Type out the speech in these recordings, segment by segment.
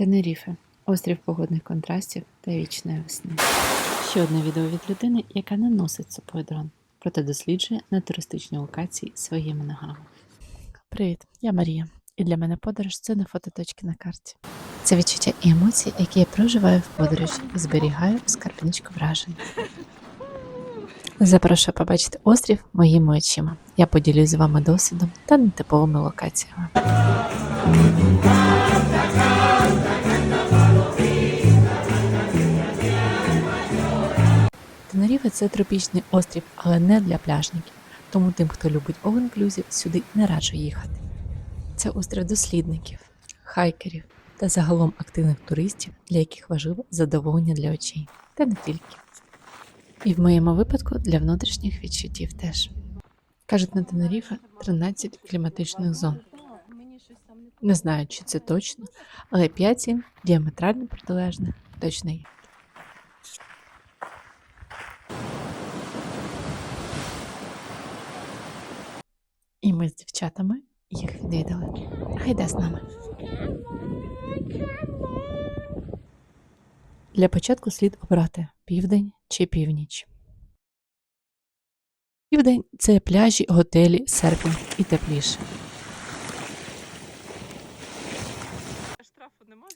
Тенеріфе острів погодних контрастів та вічної весни. Ще одне відео від людини, яка не носить з собою дрон, проте досліджує на туристичній локації своїми ногами. Привіт, я Марія, і для мене подорож це не фототочки на карті. Це відчуття і емоції, які я проживаю в подорожі і зберігаю в скарбничку вражень. Запрошую побачити острів моїми очима. Я поділюсь з вами досвідом та нетиповими локаціями. Тенеріфе – це тропічний острів, але не для пляжників. Тому тим, хто любить all-inclusive, сюди не раджу їхати. Це острів дослідників, хайкерів та загалом активних туристів, для яких важливо задоволення для очей, та не тільки. І в моєму випадку для внутрішніх відчуттів теж. Кажуть, на Тенеріфе 13 кліматичних зон. Не знаю, чи це точно, але 5-7 діаметрально протилежних точно є. Ми з дівчатами їх відвідали. Гайда з нами. Для початку слід обрати південь чи північ. Південь це пляжі, готелі, серфінг і тепліше.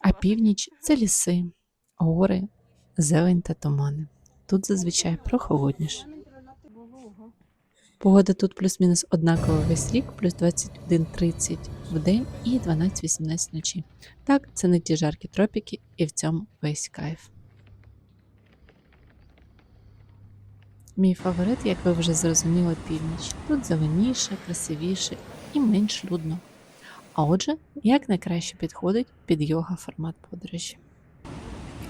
А північ це ліси, гори, зелень та тумани. Тут зазвичай прохолодніше. Погода тут плюс-мінус однакова весь рік, плюс 21-30 в день і 12-18 вночі. Так, це не ті жаркі тропіки, і в цьому весь кайф. Мій фаворит, як ви вже зрозуміли, північ. Тут зеленіше, красивіше і менш людно. А отже, як найкраще підходить під йога формат подорожі.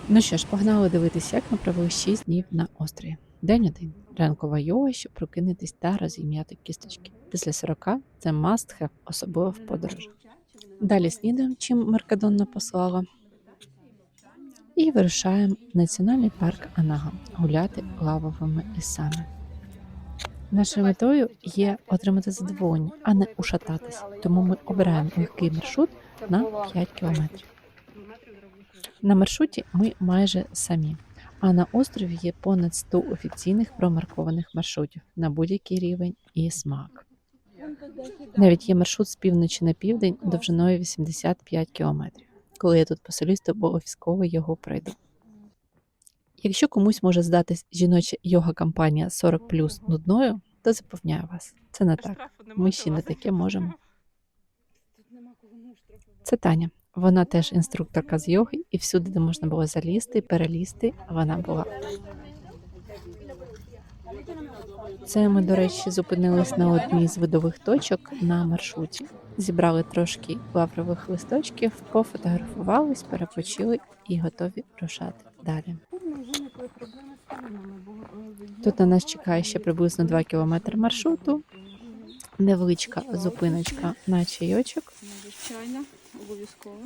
Ну що ж, погнали дивитися, як ми провели 6 днів на острові. День один. Ранкова йога, щоб прокинутись та розім'яти кісточки. Після 40 це must have, особливо в подорожах. Далі снідаємо, чим Меркадонна послала. І вирушаємо в національний парк Анага гуляти лавовими лісами. Нашою метою є отримати задоволення, а не ушататись. Тому ми обираємо легкий маршрут на 5 кілометрів. На маршруті ми майже самі. А на острові є понад 100 офіційних промаркованих маршрутів на будь-який рівень і смак. Навіть є маршрут з півночі на південь довжиною 85 кілометрів. Коли я тут поселюсь, то обов'язково його пройду. Якщо комусь може здатись жіноча йога-кампанія 40 нудною, то запевняю вас, це не так. Ми ще не таке можемо. Це Таня. Вона теж інструкторка з йоги, і всюди, де можна було залізти, перелізти, вона була. Це ми, до речі, зупинились на одній з видових точок на маршруті. Зібрали трошки лаврових листочків, пофотографувались, перепочили і готові рушати далі. Тут на нас чекає ще приблизно 2 кілометри маршруту. Невеличка зупиночка на чайочок.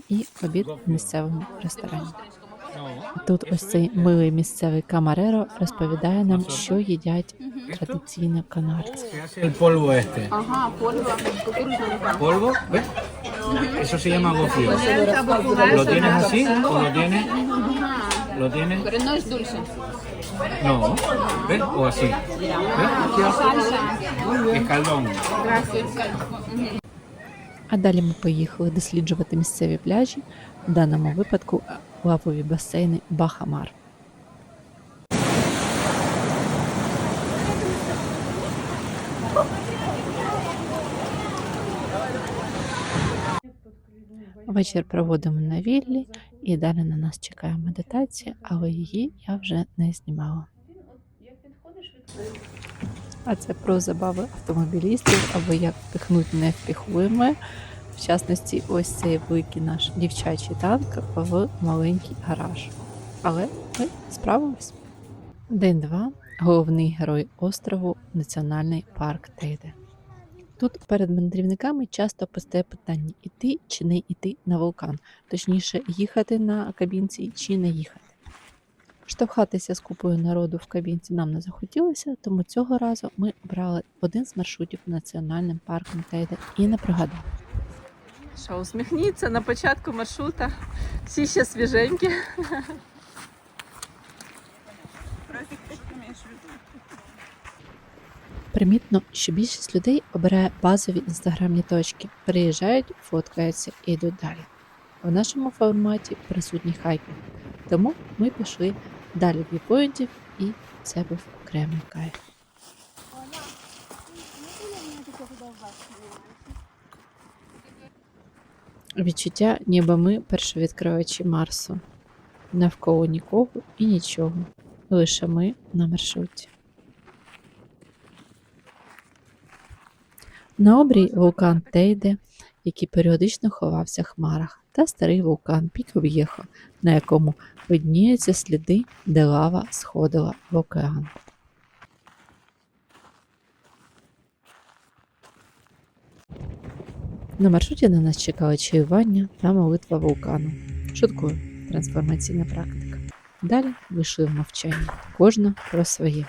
І обід в місцевому ресторані. Тут ось цей милий місцевий камареро розповідає нам, що їдять традиційно este. Ага, кукурудзяна. Eso se llama gofio. ¿Lo tienes así o lo tienes? ¿Lo tienes? Pero no es dulce. No. ¿Ves? O así. ¿Ves? Escaldón. Gracias. А далі ми поїхали досліджувати місцеві пляжі, в даному випадку лавові басейни Бахамар. Вечір проводимо на віллі і далі на нас чекає медитація, але її я вже не знімала. А це про забави автомобілістів або як впихнути невпіхуєме. В частності, ось цей великий наш дівчачий танк в маленький гараж. Але ми справились. День 2. Головний герой острову Національний парк Тейде. Тут перед мандрівниками часто постає питання: іти чи не іти на вулкан, точніше, їхати на кабінці чи не їхати. Штовхатися з купою народу в кабінці нам не захотілося, тому цього разу ми брали один з маршрутів національним парком Тейде і не пригадали. Що, усміхніться на початку маршрута. Всі ще свіженькі. Примітно, що більшість людей обирає базові інстаграмні точки, приїжджають, фоткаються і йдуть далі. В нашому форматі присутній хайкінг, тому ми пішли далі в'юпоінтів і це був окремий кайф. Відчуття, ніби ми першовідкривачі Марсу. Навколо нікого і нічого. Лише ми на маршруті. На обрій вулкан Тейде, який періодично ховався в хмарах, та старий вулкан Піков'єхо, на якому видніються сліди, де лава сходила в океан. На маршруті на нас чекали чаювання та молитва вулкану. Шуткою трансформаційна практика. Далі вийшли в мовчання, кожна про своє.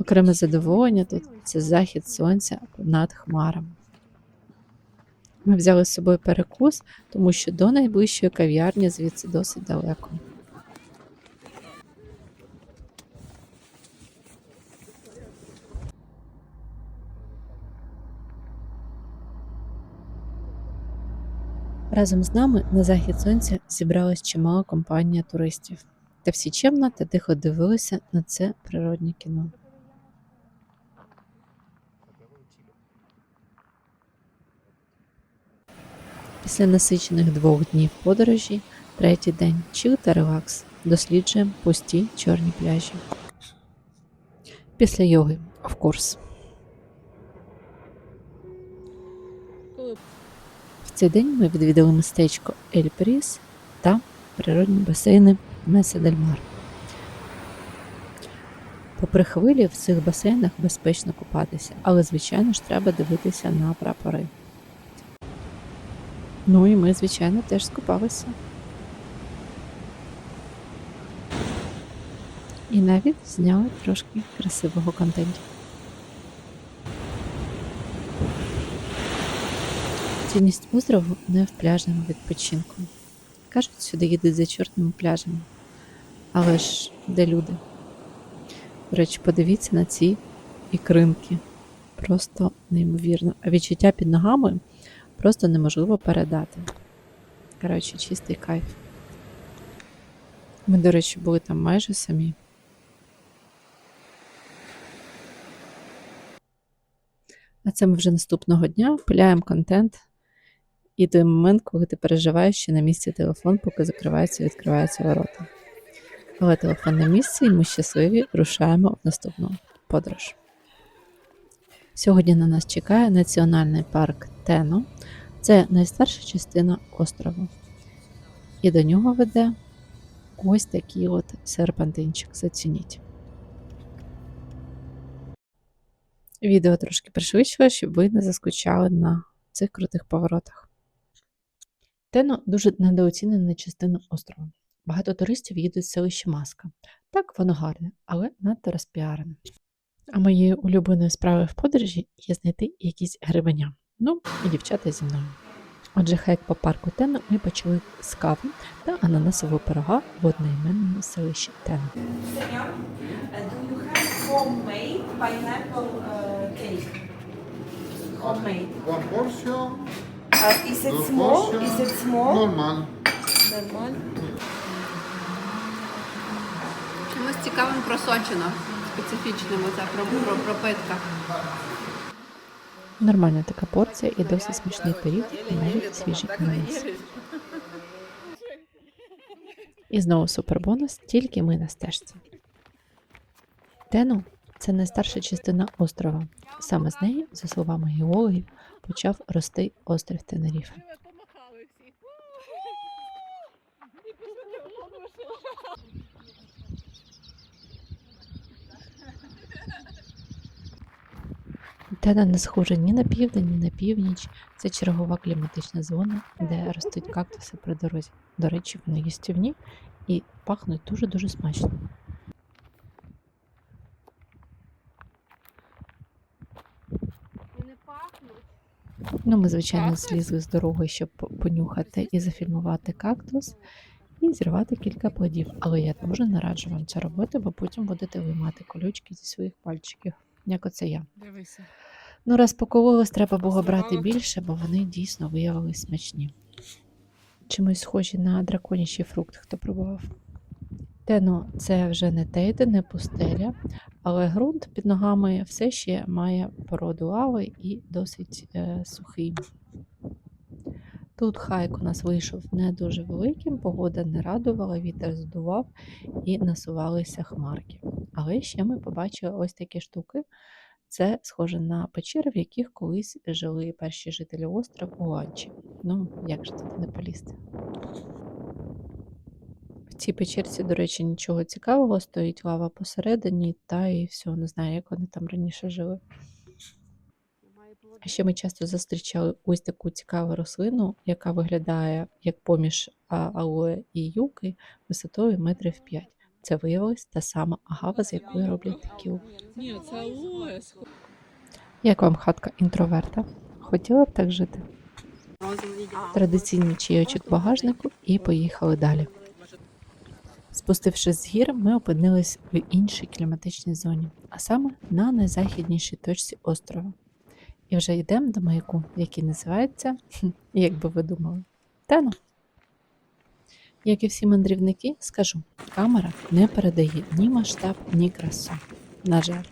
Окреме задоволення тут це захід сонця над хмарами. Ми взяли з собою перекус, тому що до найближчої кав'ярні звідси досить далеко. Разом з нами на захід сонця зібралась чимала компанія туристів, та всі чемно та тихо дивилися на це природне кіно. Після насичених двох днів подорожі, третій день чил та релакс. Досліджуємо пусті чорні пляжі. Після йоги, of course. В цей день ми відвідали містечко Ель Пріс та природні басейни Меса Дель Мар. Попри хвилі, в цих басейнах безпечно купатися, але, звичайно ж, треба дивитися на прапори. Ну і ми, звичайно, теж скупалися. І навіть зняли трошки красивого контенту. Цінність острову не в пляжному відпочинку. Кажуть, сюди їдуть за чорними пляжами. Але ж де люди? До речі, подивіться на ці ікринки. Просто неймовірно. А відчуття під ногами просто неможливо передати. Коротше, чистий кайф. Ми, до речі, були там майже самі. А це ми вже наступного дня пиляємо контент. І той момент, коли ти переживаєш, що на місці телефон, поки закриваються і відкриваються ворота. Але телефон на місці, і ми щасливі рушаємо в наступну подорож. Сьогодні на нас чекає національний парк Тено. Це найстарша частина острову. І до нього веде ось такий от серпантинчик. Зацініть. Відео трошки пришвидшило, щоб ви не заскучали на цих крутих поворотах. Тено дуже недооцінена частина острова. Багато туристів їдуть в селище Маска. Так, воно гарне, але надто розпіарене. А моєю улюбленою справою в подорожі є знайти якісь грибеня. Ну, і дівчата зі мною. Отже, хайк по парку Тено ми почали з кави та ананасового пирога в одноіменному селищі uh, have homemade uh. One portion. Uh, is it small? portion, Is it small? Normal. Normal. Чимось цікавим просочено. Специфічним про- про- пропитка. Нормальна така порція і досить смачний пиріг, і навіть свіжий ананас. І знову супербонус, тільки ми на стежці. Тену це найстарша частина острова. Саме з неї, за словами геологів, почав рости острів Тенеріфе. Тена не схожа ні на південь, ні на північ. Це чергова кліматична зона, де ростуть кактуси при дорозі. До речі, вони їстівні і пахнуть дуже-дуже смачно. Ну, ми, звичайно, Кактус? злізли з дороги, щоб понюхати і зафільмувати кактус, і зірвати кілька плодів. Але я дуже не раджу вам це робити, бо потім будете виймати колючки зі своїх пальчиків, як оце я. Дивися. Ну, раз покололось, треба було брати більше, бо вони дійсно виявились смачні. Чимось схожі на драконячий фрукт, хто пробував. Тену це вже не тейде, не пустеля, але ґрунт під ногами все ще має породу лави і досить е, сухий. Тут хайк у нас вийшов не дуже великим, погода не радувала, вітер здував і насувалися хмарки. Але ще ми побачили ось такі штуки. Це схоже на печери, в яких колись жили перші жителі острова Уанчі. Ну, як же туди не полізти? В цій печерці, до речі, нічого цікавого, стоїть лава посередині, та і все, не знаю, як вони там раніше жили. А ще ми часто зустрічали ось таку цікаву рослину, яка виглядає як поміж а, алоe і юки висотою метрів 5. Це виявилась та сама агава, з якої роблять текілу. Ні, це алоє. Як вам хатка інтроверта? Хотіла б так жити? Традиційний чайочок багажнику і поїхали далі. Спустившись з гір, ми опинились в іншій кліматичній зоні, а саме на найзахіднішій точці острова. І вже йдемо до маяку, який називається, як би ви думали, Тено. Як і всі мандрівники, скажу, камера не передає ні масштаб, ні красу. На жаль.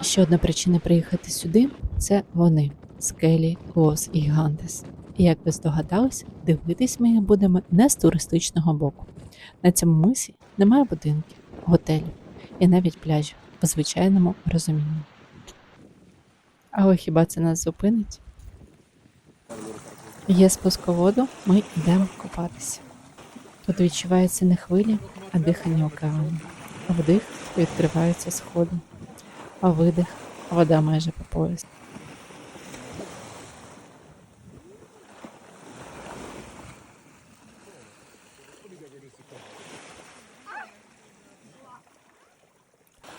Ще одна причина приїхати сюди це вони, скелі Лос Гігантес. І як ви здогадались, дивитись ми їх будемо не з туристичного боку. На цьому мисі немає будинків, готелів і навіть пляжів по звичайному розумінню. Але хіба це нас зупинить? Є спусководу, ми йдемо купатися. Тут відчуваються не хвилі, а дихання океану. Вдих відкривається сходу а видих, вода майже по пояс.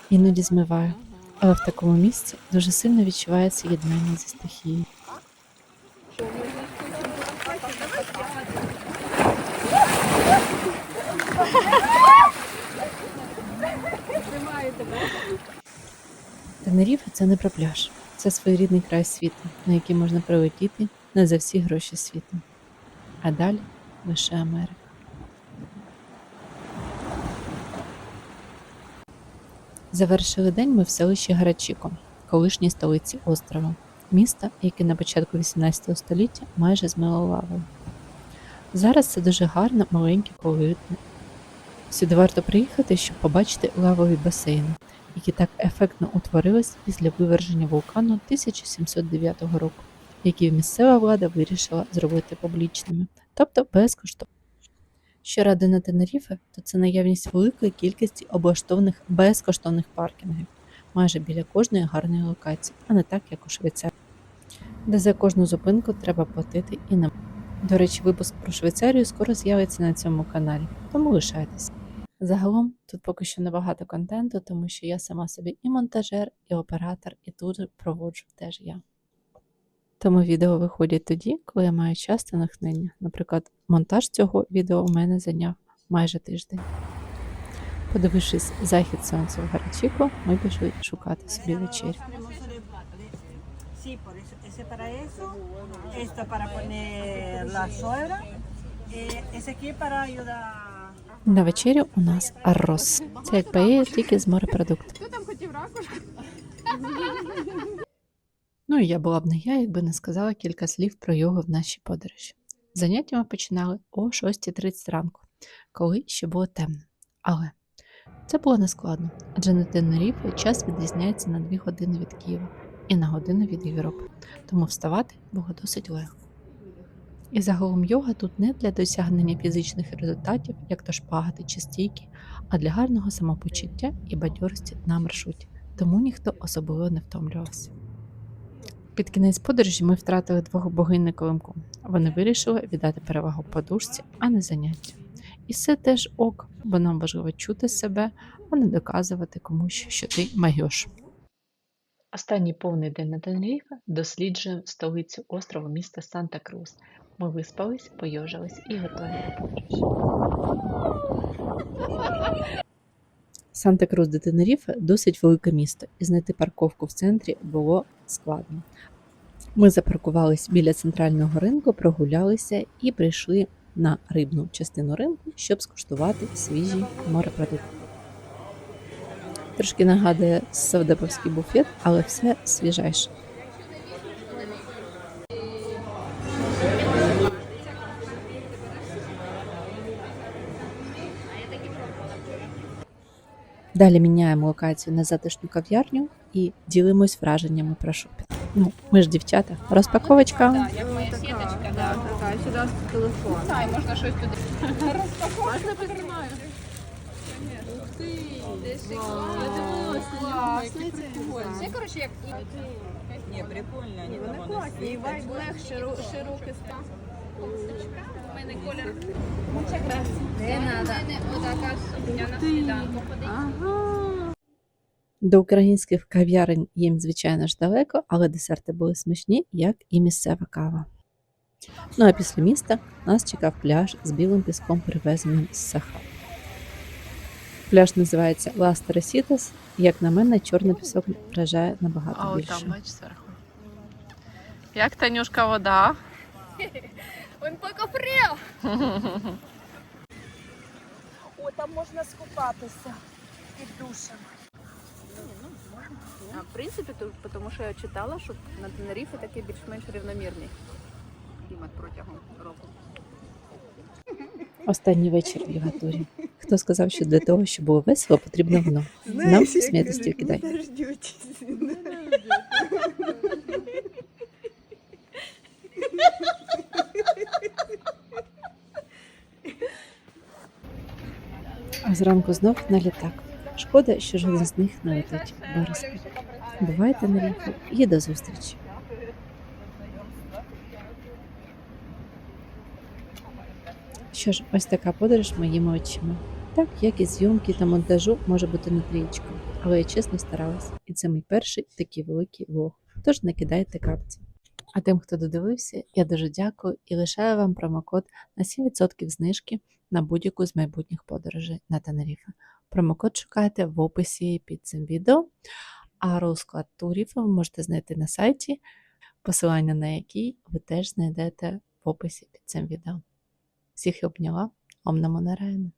Іноді змиваю, але в такому місці дуже сильно відчувається єднання зі стихією. Тенеріфе це не про пляж, це своєрідний край світу, на який можна прилетіти не за всі гроші світу. А далі лише Америка. Завершили день ми в селищі Гарачіко, колишній столиці острова, міста, яке на початку 18 століття майже змило лавою. Зараз це дуже гарне, маленьке колоритне. Сюди варто приїхати, щоб побачити лавові басейни, які так ефектно утворились після виверження вулкану 1709 року, які місцева влада вирішила зробити публічними, тобто безкоштовно. Що ради на Тенеріфе, то це наявність великої кількості облаштованих безкоштовних паркінгів, майже біля кожної гарної локації, а не так, як у Швейцарії, де за кожну зупинку треба платити і нам. До речі, випуск про Швейцарію скоро з'явиться на цьому каналі, тому лишайтесь. Загалом тут поки що небагато контенту, тому що я сама собі і монтажер, і оператор, і тут проводжу теж я. Тому відео виходять тоді, коли я маю час та натхнення. Наприклад, монтаж цього відео у мене зайняв майже тиждень. Подивившись захід сонця в Гарачіку, ми пішли шукати собі вечерю. Sí, por ese para poner la suegra, eh, ese aquí para ayudar. На вечерю у нас аррос. Це як паєя, тільки з морепродуктів. Хто там хотів ракушку? Ну і я була б не я, якби не сказала кілька слів про йогу в нашій подорожі. Заняття ми починали о 6.30 ранку, коли ще було темно. Але це було нескладно, адже на Тенеріфі час відрізняється на 2 години від Києва і на годину від Європи, тому вставати було досить легко. І загалом йога тут не для досягнення фізичних результатів, як то шпагати чи стійки, а для гарного самопочуття і бадьорості на маршруті, тому ніхто особливо не втомлювався. Під кінець подорожі ми втратили двох богинь на килимку. Вони вирішили віддати перевагу подушці, а не заняттю. І це теж ок, бо нам важливо чути себе, а не доказувати комусь, що ти майош. Останній повний день на Тенеріфе досліджуємо столицю острову міста Санта-Крус. Ми виспались, пойожились і готові до подорожі. Санта-Крус де Тенеріфе досить велике місто, і знайти парковку в центрі було складно. Ми запаркувались біля центрального ринку, прогулялися і прийшли на рибну частину ринку, щоб скуштувати свіжі морепродукти. Трошки нагадує савдеповський буфет, але все свіжайше. Далі міняємо локацію на затишну кав'ярню і ділимось враженнями про шопінг. Ну, ми ж дівчата. Розпаковочка. Як моя сіточка, да. Така, сюди телефон. Так, і можна щось туди. Можна познімаю? Це, коротше, як Не, прикольно, они там класні. І вайб легше, широкий стан. У мене колір. Не треба. Отака сукня на сніданку ходить. До українських кав'ярень їм, звичайно ж, далеко, але десерти були смачні, як і місцева кава. Ну а після міста нас чекав пляж з білим піском, привезеним з Сахал. Пляж називається Лас Тересітас. Як на мене, чорний пісок вражає набагато А от там, бач, зверху. Як Танюшка вода? Un poco frío. О, там можна скупатися під душем. А, в принципі, то, тому що я читала, що на Тенеріфі такий більш-менш рівномірний клімат протягом року. Останній вечір в Євгатурі. Хто сказав, що для того, щоб було весело, потрібно воно. Нам сміятись тільки дай. Зранку знов на літак. Шкода, що жоден з них не летить в Бувайте на ріку і до зустрічі. Що ж, ось така подорож моїми очима. Так, як і зйомки та монтажу може бути на трієчку, але я чесно старалась, і це мій перший такий великий влог. Тож не кидайте капці. А тим, хто додивився, я дуже дякую і лишаю вам промокод на 7% знижки на будь-яку з майбутніх подорожей на Тенеріфе. Промокод шукайте в описі під цим відео, а розклад турів ви можете знайти на сайті, посилання на який ви теж знайдете в описі під цим відео. Всіх обняла, Ом Намо Нараяна.